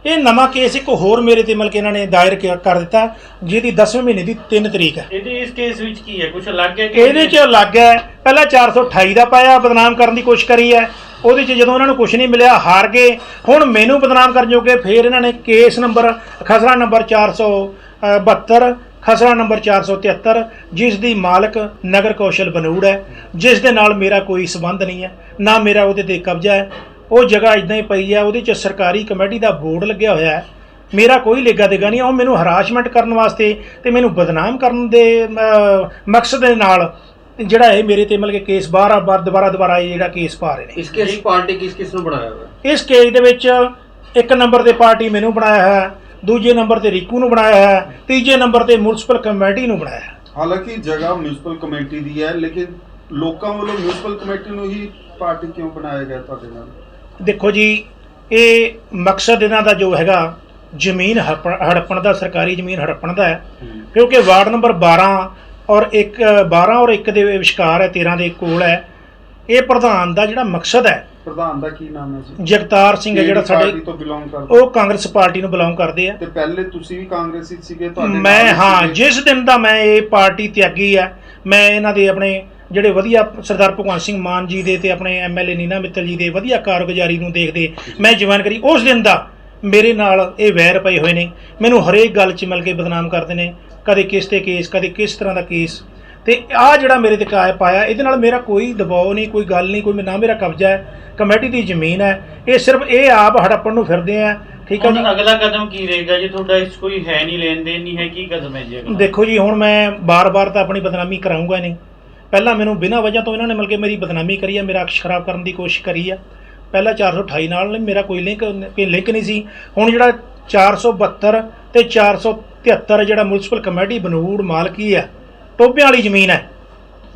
ਇਹ ਨਵਾਂ ਕੇਸ ਇੱਕ ਹੋਰ ਮੇਰੇ ਤੇ ਮਤਲਬ ਕਿ ਇਹਨਾਂ ਨੇ ਦਾਇਰ ਕ- ਕਰ ਦਿੱਤਾ ਜਿਹਦੀ 10ਵੇਂ ਮਹੀਨੇ ਦੀ 3 ਤਰੀਕ ਹੈ। ਇਹਦੇ ਇਸ ਕੇਸ ਵਿੱਚ ਕੀ ਹੈ? ਕੁਝ ਅਲੱਗ ਹੈ ਕਿ ਇਹਦੇ 'ਚ ਅਲੱਗ ਹੈ। ਪਹਿਲਾਂ 428 ਦਾ ਪਾਇਆ ਬਦਨਾਮ ਕਰਨ ਦੀ ਕੋਸ਼ਿਸ਼ ਕਰੀ ਹੈ। ਉਹਦੇ 'ਚ ਜਦੋਂ ਇਹਨਾਂ ਨੂੰ ਕੁਝ ਨਹੀਂ ਮਿਲਿਆ ਹਾਰ ਗਏ। ਹੁਣ ਮੈਨੂੰ ਬਦਨਾਮ ਕਰਨ ਜੋਗੇ ਫੇਰ ਇਹਨਾਂ ਨੇ ਕੇਸ ਨੰਬਰ ਖਸਰਾ ਨੰਬਰ 472 ਖਸਰਾ ਨੰਬਰ 473 ਜਿਸ ਦੀ ਮਾਲਕ ਨਗਰ ਕੌਸ਼ਲ ਬਨੂੜ ਹੈ। ਜਿਸ ਦੇ ਨਾਲ ਮੇਰਾ ਕੋਈ ਸਬੰਧ ਨਹੀਂ ਹੈ ਨਾ ਮੇਰਾ ਉਹਦੇ ਤੇ ਕਬਜ਼ਾ ਹੈ। ਉਹ ਜਗ੍ਹਾ ਇਦਾਂ ਹੀ ਪਈ ਹੈ ਉਹਦੇ 'ਚ ਸਰਕਾਰੀ ਕਮੇਟੀ ਦਾ ਬੋਰਡ ਲੱਗਿਆ ਹੋਇਆ ਹੈ। ਮੇਰਾ ਕੋਈ ਲੇਗਾ ਦੇਗਾ ਨਹੀਂ ਉਹ ਮੈਨੂੰ ਹਰਾਸਮੈਂਟ ਕਰਨ ਵਾਸਤੇ ਤੇ ਮੈਨੂੰ ਬਦਨਾਮ ਕਰਨ ਦੇ ਮਕਸਦ ਦੇ ਨਾਲ ਜਿਹੜਾ ਇਹ ਮੇਰੇ ਤੇ ਮਤਲਬ ਕਿ ਕੇਸ ਬਾਰ ਬਾਰ ਦੁਬਾਰਾ ਦੁਬਾਰਾ ਇਹ ਜਿਹੜਾ ਕੇਸ ਪਾ ਰਹੇ ਨੇ। ਇਸ ਕੇਸ ਪਾਰਟੀ ਕਿਸ ਕਿਸ ਨੂੰ ਬਣਾਇਆ ਹੋਇਆ? ਇਸ ਕੇਸ ਦੇ ਵਿੱਚ ਇੱਕ ਨੰਬਰ ਤੇ ਪਾਰਟੀ ਮੈਨੂੰ ਬਣਾਇਆ ਹੈ ਦੂਜੇ ਨੰਬਰ ਤੇ ਰੀਕੂ ਨੂੰ ਬਣਾਇਆ ਹੈ ਤੀਜੇ ਨੰਬਰ ਤੇ ਮਿਊਨਿਸਪਲ ਕਮੇਟੀ ਨੂੰ ਬਣਾਇਆ ਹੈ। ਹਾਲਾਂਕਿ ਜਗ੍ਹਾ ਮਿਊਨਿਸਪਲ ਕਮੇਟੀ ਦੀ ਹੈ ਲੇਕਿਨ ਲੋਕਾਂ ਵੱਲੋਂ ਮਿਊਨਿਸਪਲ ਕਮੇਟੀ ਨੂੰ ਹੀ ਪਾਰਟੀ ਕਿਉਂ ਬਣਾਇਆ ਗਿਆ ਤੁਹਾਡੇ ਨਾਲ? ਦੇਖੋ ਜੀ ਇਹ ਮਕਸਦ ਇਹਨਾਂ ਦਾ ਜੋ ਹੈਗਾ ਜ਼ਮੀਨ ਹੜਪ- ਹੜਪਣ ਦਾ ਸਰਕਾਰੀ ਜ਼ਮੀਨ ਹੜਪਣ ਦਾ ਹੈ। ਕਿਉਂਕਿ ਵਾਰਡ ਨੰਬਰ 12 ਔਰ 1 12 ਔਰ 1 ਦੇ ਵਿਚਕਾਰ ਹੈ 13 ਦੇ ਕੋਲ ਹੈ। ਇਹ ਪ੍ਰਧਾਨ ਦਾ ਜਿਹੜਾ ਮਕਸਦ ਹੈ ਪ੍ਰਧਾਨ ਦਾ ਕੀ ਨਾਮ ਹੈ ਜੀ? ਜਗਤਾਰ ਸਿੰਘ ਹੈ ਜਿਹੜਾ ਸਾਡੇ ਉਹ ਕਾਂਗਰਸ ਪਾਰਟੀ ਨੂੰ ਬਿਲੋਂਗ ਕਰਦੇ ਆ। ਤੇ ਪਹਿਲੇ ਤੁਸੀਂ ਵੀ ਕਾਂਗਰਸੀ ਸੀਗੇ ਤੁਹਾਡੇ ਮੈਂ ਹੀ ਹਾਂ। ਜਿਸ ਦਿਨ ਦਾ ਮੈਂ ਇਹ ਪਾਰਟੀ ਤਿਆਗੀ ਆ ਮੈਂ ਇਹਨਾਂ ਦੇ ਆਪਣੇ ਜਿਹੜੇ ਵਧੀਆ ਸਰਦਾਰ ਭਗਵੰਤ ਸਿੰਘ ਮਾਨ ਜੀ ਦੇ ਤੇ ਆਪਣੇ ਐਮਐਲਏ ਨੀਨਾ ਮਿੱਤਲ ਜੀ ਦੇ ਵਧੀਆ ਕਾਰਗੁਜ਼ਾਰੀ ਨੂੰ ਦੇਖਦੇ ਮੈਂ ਜਵਾਨ ਕਰੀ ਉਸ ਦਿਨ ਦਾ ਮੇਰੇ ਨਾਲ ਇਹ ਵੈਰ ਪਏ ਹੋਏ ਨੇ। ਮੈਨੂੰ ਹਰੇਕ ਗੱਲ 'ਚ ਮਿਲ ਕੇ ਬਦਨਾਮ ਕਰਦੇ ਨੇ ਕਦੇ ਕਿਸ ਤੇ ਕੇਸ ਕਦੇ ਕਿਸ ਤਰ੍ਹਾਂ ਦਾ ਕੇਸ। ਤੇ ਆ ਜਿਹੜਾ ਮੇਰੇ ਤੇ ਕਾਇ ਪਾਇਆ ਇਹਦੇ ਨਾਲ ਮੇਰਾ ਕੋਈ ਦਬਾਅ ਨਹੀਂ ਕੋਈ ਗੱਲ ਨਹੀਂ ਕੋਈ ਨਾ ਮੇਰਾ ਕਬਜ਼ਾ ਹੈ ਕਮੇਟੀ ਦੀ ਜ਼ਮੀਨ ਹੈ। ਇਹ ਸਿਰਫ ਇਹ ਆਪ ਹੜੱਪਣ ਨੂੰ ਫਿਰਦੇ ਆ ਠੀਕ ਹੈ ਜੀ? ਅਗਲਾ ਕਦਮ ਕੀ ਰਹੇਗਾ ਜੇ? ਤੁਹਾਡਾ ਇਸ ਕੋਈ ਹੈ ਨਹੀਂ ਲੈਣ ਦੇਣ ਨਹੀਂ ਹੈ ਕੀ ਕਦਮ ਹੈ ਜੀ ਦੇਖੋ ਜੀ ਹੁਣ ਮੈਂ ਬਾਰ-ਬਾਰ ਤਾਂ ਆਪਣੀ ਬਦਨਾਮੀ ਕਰਾਉਂਗਾ ਨਹੀਂ। ਪਹਿਲਾਂ ਮੈਨੂੰ ਬਿਨਾਂ ਵਜ੍ਹਾ ਤੋਂ ਇਹਨਾਂ ਨੇ ਮਿਲ ਕੇ ਮੇਰੀ ਬਦਨਾਮੀ ਕਰੀ ਹੈ, ਮੇਰਾ ਅਕਸ਼ ਖਰਾਬ ਕਰਨ ਦੀ ਕੋਸ਼ਿਸ਼ ਕਰੀ ਆ ਪਹਿਲਾਂ 428 ਨਾਲ ਮੇਰਾ ਕੋਈ ਲਿੰਕ ਕੋਈ ਲਿੰਕ ਨਹੀਂ ਸੀ। ਹੁਣ ਜਿਹੜਾ 472 ਤੇ 473 ਜਿਹੜਾ ਮਿਊਨਿਸਪਲ ਕਮੇਟੀ ਬਨੂੜ ਮਾਲਕੀ ਆ ਟੋਬਿਆਂ ਵਾਲੀ ਜ਼ਮੀਨ ਹੈ।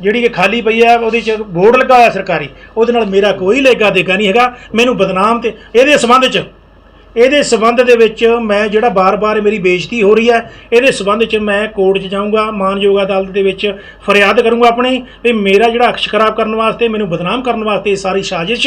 ਜਿਹੜੀ ਕਿ ਖਾਲੀ ਪਈ ਹੈ, ਉਹਦੇ 'ਚ ਬੋਰਡ ਲੱਗਾ ਹੋਇਆ ਸਰਕਾਰੀ, ਉਹਦੇ ਨਾਲ ਮੇਰਾ ਕੋਈ ਲੇਗਾ ਦੇਗਾ ਨਹੀਂ ਹੈਗਾ। ਮੈਨੂੰ ਬਦਨਾਮ ਤੇ ਇਹਦੇ ਸੰਬੰਧ 'ਚ ਇਹਦੇ ਸਬੰਧ ਦੇ ਵਿੱਚ ਮੈਂ ਜਿਹੜਾ ਬਾਰ-ਬਾਰ ਮੇਰੀ ਬੇਇੱਜ਼ਤੀ ਹੋ ਰਹੀ ਹੈ, ਇਹਦੇ ਸਬੰਧ 'ਚ ਮੈਂ ਕੋਰਟ 'ਚ ਜਾਊਂਗਾ, ਮਾਨਯੋਗ ਅਦਾਲਤ ਦੇ ਵਿੱਚ ਫਰਿਆਦ ਕਰੂੰਗਾ ਆਪਣੀ, ਵੀ ਮੇਰਾ ਜਿਹੜਾ ਅਕਸ਼ ਖਰਾਬ ਕਰਨ ਵਾਸਤੇ, ਮੈਨੂੰ ਬਦਨਾਮ ਕਰਨ ਵਾਸਤੇ ਇਹ ਸਾਰੀ ਸਾਜ਼ਿਸ਼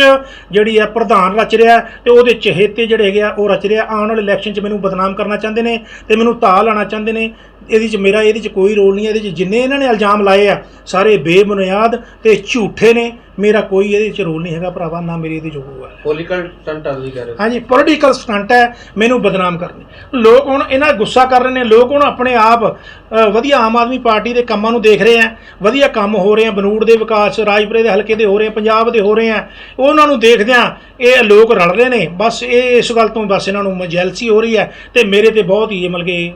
ਜਿਹੜੀ ਹੈ ਪ੍ਰਧਾਨ ਰਚ ਰਿਹਾ ਤੇ ਉਹਦੇ ਚਹੇਤੇ ਜਿਹੜੇ ਹੈਗੇ ਆ, ਉਹ ਰਚ ਰਿਹਾ ਆਉਣ ਵਾਲੇ ਇਲੈਕਸ਼ਨ 'ਚ ਮੈਨੂੰ ਬਦਨਾਮ ਕਰਨਾ ਚਾਹੁੰਦੇ ਨੇ ਤੇ ਮੈਨੂੰ ਤਾਲ ਲਾਣਾ ਚਾਹੁੰਦੇ ਨੇ। ਇਹਦੇ 'ਚ ਮੇਰਾ ਇਹਦੇ 'ਚ ਕੋਈ ਰੋਲ ਨਹੀਂ ਹੈ ਇਹਦੇ 'ਚ ਜਿੰਨੇ ਇਹਨਾਂ ਨੇ ਇਲਜ਼ਾਮ ਲਾਏ ਆ ਸਾਰੇ ਬੇਬੁਨਿਆਦ ਤੇ ਝੂਠੇ ਨੇ ਮੇਰਾ ਕੋਈ ਇਹਦੇ 'ਚ ਰੋਲ ਨਹੀਂ ਹੈਗਾ ਭਰਾਵਾ ਨਾ ਮੇਰੀ ਇਹਦੇ 'ਚ ਹੋਊਗਾ। ਪੋਲੀਟੀਕਲ ਸਟੰਟ ਆਦਿ ਕਰ ਰਹੇ ਹਾਂਜੀ ਪੋਲੀਟੀਕਲ ਸਟੰਟ ਹੈ ਮੈਨੂੰ ਬਦਨਾਮ ਕਰਨੇ। ਲੋਕ ਹੁਣ ਇਹਨਾਂ ਗੁੱਸਾ ਕਰ ਰਹੇ ਨੇ ਲੋਕ ਹੁਣ ਆਪਣੇ ਆਪ ਅ, ਵਧੀਆ ਆਮ ਆਦਮੀ ਪਾਰਟੀ ਦੇ ਕੰਮਾਂ ਨੂੰ ਦੇਖ ਰਹੇ ਆ ਵਧੀਆ ਕੰਮ ਹੋ ਰਹੇ ਆ ਬਨੂੜ ਦੇ ਵਿਕਾਸ ਰਾਜਪੁਰੇ ਦੇ ਹਲਕੇ ਦੇ ਹੋ ਰਹੇ ਆ ਪੰਜਾਬ ਦੇ ਹੋ ਰਹੇ ਆ ਉਹਨਾਂ ਨੂੰ ਦੇਖਦਿਆਂ ਇਹ ਲੋਕ ਰਲ ਰਹੇ ਨੇ ਬਸ ਇਹ ਇਸ ਗੱਲ ਤੋਂ ਬਸ ਇਹਨਾਂ ਨੂੰ ਜੈਲਸੀ ਹੋ ਰਹੀ ਹੈ ਤੇ ਮੇਰੇ ਤੇ ਬਹੁਤ ਹੀ ਇਹ ਮਤਲਬ ਕਿ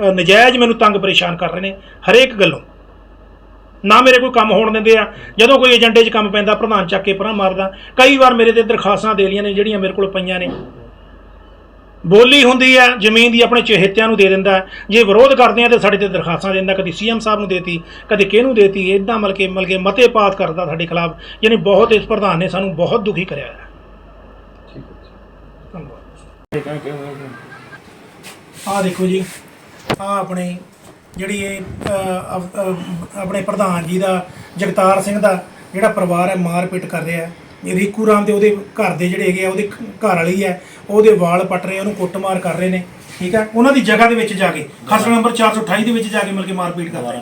ਨਜਾਇਜ਼ ਮੈਨੂੰ ਤੰਗ ਪਰੇਸ਼ਾਨ ਕਰ ਰਹੇ ਨੇ ਹਰੇਕ ਗੱਲੋਂ। ਨਾ ਮੇਰੇ ਕੋਈ ਕੰਮ ਹੋਣ ਦਿੰਦੇ ਆ ਜਦੋਂ ਕੋਈ ਏਜੰਡੇ 'ਚ ਕੰਮ ਪੈਂਦਾ ਪ੍ਰਧਾਨ ਚੱਕ ਕੇ ਪਰਾਂ ਮਾਰਦਾ ਕਈ ਵਾਰ ਮੇਰੇ ਤੇ ਦਰਖਾਸਤਾਂ ਦੇ ਲੀਆਂ ਨੇ ਜਿਹੜੀਆਂ ਮੇਰੇ ਕੋਲ ਪਈਆਂ ਨੇ। ਬੋਲੀ ਹੁੰਦੀ ਹੈ ਜ਼ਮੀਨ ਦੀ ਆਪਣੇ ਚਹੇਤਿਆਂ ਨੂੰ ਦੇ ਦਿੰਦਾ। ਜੇ ਵਿਰੋਧ ਕਰਦੇ ਆ ਤੇ ਸਾਡੇ ਤੇ ਦਰਖਾਸਤਾਂ ਦਿੰਦਾ ਕਦੀ ਸੀਐਮ ਸਾਹਿਬ ਨੂੰ ਦੇਤੀ ਕਦੇ ਕਿਹਨੂੰ ਦੇਤੀ ਇਦਾਂ ਮਤਲਬ ਕਿ ਮਤਲਬ ਕਿ ਮਤੇ ਪਾਸ ਕਰਦਾ ਸਾਡੇ ਖਿਲਾਫ ਯਾਨੀ ਬਹੁਤ ਇਸ ਪ੍ਰਧਾਨ ਨੇ ਸਾਨੂੰ ਬਹੁਤ ਦੁਖੀ ਕਰਿਆ ਹੈ। ਧੰਨਵਾਦ। ਆਹ ਦੇਖੋ ਜੀ ਆਹ ਆਪਣੇ ਜਿਹੜੀ ਇਹ ਆਪਣੇ ਪ੍ਰਧਾਨ ਜੀ ਦਾ ਜਗਤਾਰ ਸਿੰਘ ਦਾ ਜਿਹੜਾ ਪਰਿਵਾਰ ਹੈ ਮਾਰਪੀਟ ਕਰ ਰਿਹਾ ਹੈ। ਰੀਕੂ ਰਾਮ ਦੇ ਉਹਦੇ ਘਰ ਦੇ ਜਿਹੜੇ ਹੈਗੇ ਆ ਉਹਦੇ ਘਰ ਵਾਲੀ ਹੈ। ਉਹਦੇ ਵਾਲ ਪੱਟ ਰਹੇ ਆ, ਉਹਨੂੰ ਕੁੱਟਮਾਰ ਕਰ ਰਹੇ ਨੇ ਠੀਕ ਹੈ? ਉਹਨਾਂ ਦੀ ਜਗ੍ਹਾ ਦੇ ਵਿੱਚ ਜਾ ਕੇ ਖਸਰਾ ਨੰਬਰ 428 ਦੇ ਵਿੱਚ ਜਾ ਕੇ ਮਿਲ ਕੇ ਮਾਰਪੀਟ ਕਰ ਰਹੇ